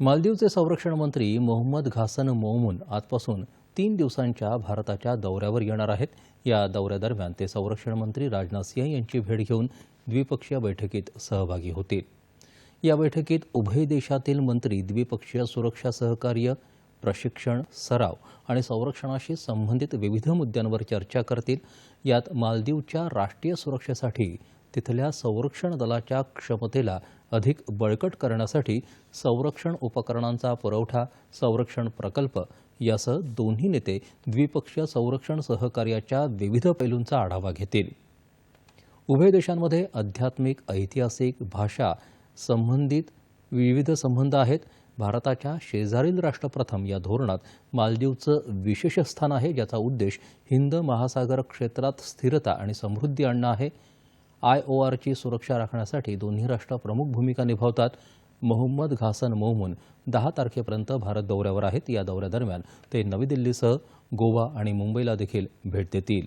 मालदीवचे संरक्षण मंत्री मोहम्मद घासन मोमून आजपासून तीन दिवसांच्या भारताच्या दौऱ्यावर येणार आहेत. या दौऱ्यादरम्यान ते संरक्षण मंत्री राजनाथ सिंह यांची भेट घेऊन द्विपक्षीय बैठकीत सहभागी होतील. या बैठकीत उभय देशातील मंत्री द्विपक्षीय सुरक्षा सहकार्य प्रशिक्षण सराव आणि संरक्षणाशी संबंधित विविध मुद्द्यांवर चर्चा करतील. यात मालदीवच्या राष्ट्रीय सुरक्षेसाठी तिथल्या संरक्षण दलाच्या क्षमतेला अधिक बळकट करण्यासाठी संरक्षण उपकरणांचा पुरवठा संरक्षण प्रकल्प यासह दोन्ही नेते द्विपक्षीय संरक्षण सहकार्याच्या विविध पैलूंचा आढावा घेतील. उभय देशांमध्ये आध्यात्मिक ऐतिहासिक भाषा संबंधित विविध संबंध आहेत. भारताच्या शेजारील राष्ट्रप्रथम या धोरणात मालदीवचं विशेष स्थान आहे ज्याचा उद्देश हिंद महासागर क्षेत्रात स्थिरता आणि समृद्धी आणणं आहे. आय ओ आरची सुरक्षा राखण्यासाठी दोन्ही राष्ट्र प्रमुख भूमिका निभावतात. मोहम्मद घासन मोहमून दहा तारखेपर्यंत भारत दौऱ्यावर आहेत. या दौऱ्यादरम्यान ते नवी दिल्लीसह गोवा आणि मुंबईला देखील भेट देतील.